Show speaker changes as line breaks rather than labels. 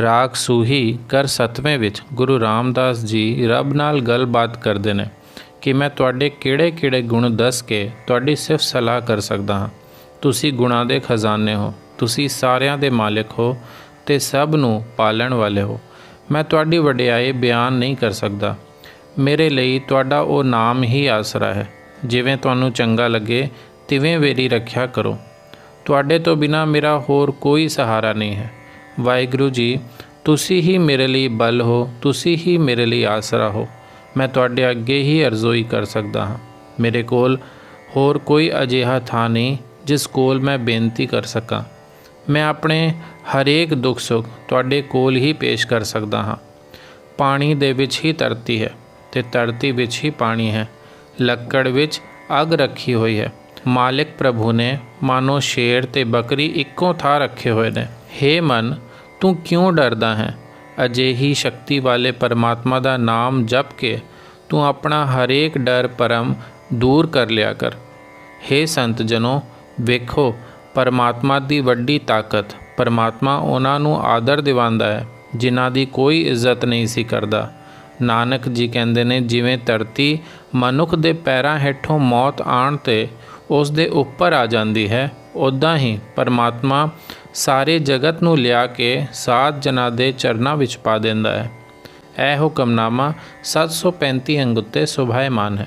ਰਾਗ ਸੂਹੀ ਕਰ ਸਤਵੇਂ ਵਿੱਚ ਗੁਰੂ ਰਾਮਦਾਸ ਜੀ ਰੱਬ ਨਾਲ ਗੱਲਬਾਤ ਕਰਦੇ ਨੇ ਕਿ ਮੈਂ ਤੁਹਾਡੇ ਕਿਹੜੇ-ਕਿਹੜੇ ਗੁਣ ਦੱਸ ਕੇ ਤੁਹਾਡੀ ਸਿਫਤ ਸਲਾਹ ਕਰ ਸਕਦਾ ਹਾਂ। ਤੁਸੀਂ ਗੁਣਾਂ ਦੇ ਖਜ਼ਾਨੇ ਹੋ, ਤੁਸੀਂ ਸਾਰਿਆਂ ਦੇ ਮਾਲਕ ਹੋ ਤੇ ਸਭ ਨੂੰ ਪਾਲਣ ਵਾਲੇ ਹੋ। ਮੈਂ ਤੁਹਾਡੀ ਵਡਿਆਈ ਬਿਆਨ ਨਹੀਂ ਕਰ ਸਕਦਾ। ਮੇਰੇ ਲਈ ਤੁਹਾਡਾ ਉਹ ਨਾਮ ਹੀ ਆਸਰਾ ਹੈ, ਜਿਵੇਂ ਤੁਹਾਨੂੰ ਚੰਗਾ ਲੱਗੇ, ਤਿਵੇਂ ਮੇਰੀ ਰੱਖਿਆ ਕਰੋ। ਤੁਹਾਡੇ ਤੋਂ ਬਿਨਾ ਮੇਰਾ ਹੋਰ ਕੋਈ ਸਹਾਰਾ ਨਹੀਂ ਹੈ। ਵਾਹਿਗੁਰੂ ਜੀ, ਤੁਸੀਂ ਹੀ ਮੇਰੇ ਲਈ ਬਲ ਹੋ, ਤੁਸੀਂ ਹੀ ਮੇਰੇ ਲਈ ਆਸਰਾ ਹੋ। ਮੈਂ ਤੁਹਾਡੇ ਅੱਗੇ ਹੀ ਅਰਜ਼ੋਈ ਕਰ ਸਕਦਾ ਹਾਂ। ਮੇਰੇ ਕੋਲ ਹੋਰ ਕੋਈ ਅਜਿਹਾ ਥਾਂ ਨਹੀਂ ਜਿਸ ਕੋਲ ਮੈਂ ਬੇਨਤੀ ਕਰ ਸਕਾਂ। ਮੈਂ ਆਪਣੇ ਹਰੇਕ ਦੁੱਖ ਸੁੱਖ ਤੁਹਾਡੇ ਕੋਲ ਹੀ ਪੇਸ਼ ਕਰ ਸਕਦਾ ਹਾਂ। ਪਾਣੀ ਦੇ ਵਿੱਚ ਹੀ ਧਰਤੀ ਹੈ ਤੇ ਧਰਤੀ ਵਿੱਚ ਹੀ ਪਾਣੀ ਹੈ। ਲੱਕੜ ਵਿੱਚ ਅੱਗ ਰੱਖੀ ਹੋਈ ਹੈ। ਮਾਲਿਕ ਪ੍ਰਭੂ ਨੇ ਮਾਨੋ ਸ਼ੇਰ ਤੇ ਬੱਕਰੀ ਇੱਕੋ ਥਾਂ ਰੱਖੇ ਹੋਏ ਨੇ। ਹੇ ਮਨ, ਤੂੰ ਕਿਉਂ ਡਰਦਾ ਹੈ? ਅਜਿਹੀ ਸ਼ਕਤੀ ਵਾਲੇ ਪਰਮਾਤਮਾ ਦਾ ਨਾਮ ਜਪ ਕੇ ਤੂੰ ਆਪਣਾ ਹਰੇਕ ਡਰ ਪਰਮ ਦੂਰ ਕਰ ਲਿਆ ਕਰ। ਹੇ ਸੰਤ ਜਨੋ, ਵੇਖੋ, ਪਰਮਾਤਮਾ ਦੀ ਵੱਡੀ ਤਾਕਤ। ਪਰਮਾਤਮਾ ਉਹਨਾਂ ਨੂੰ ਆਦਰ ਦਿਵਾਉਂਦਾ ਹੈ, ਜਿਨ੍ਹਾਂ ਦੀ ਕੋਈ ਇੱਜ਼ਤ ਨਹੀਂ ਸੀ ਕਰਦਾ। ਨਾਨਕ ਜੀ ਕਹਿੰਦੇ ਨੇ, ਜਿਵੇਂ ਧਰਤੀ ਮਨੁੱਖ ਦੇ ਪੈਰਾਂ ਹੇਠੋਂ ਮੌਤ ਆਣ ਤੇ ਉਸ ਦੇ ਉੱਪਰ ਆ ਜਾਂਦੀ ਹੈ ਉਦਾਂ ਹੀ ਪਰਮਾਤਮਾ ਸਾਰੇ ਜਗਤ ਨੂੰ ਲਿਆ ਕੇ ਸਾਤ ਜਨਾਂ ਦੇ ਚਰਨਾਂ ਵਿੱਚ ਪਾ ਦਿੰਦਾ ਹੈ। ਇਹ ਹੁਕਮਨਾਮਾ 735 ਅੰਗ ਉੱਤੇ ਸੁਭਾਇਮਾਨ ਹੈ।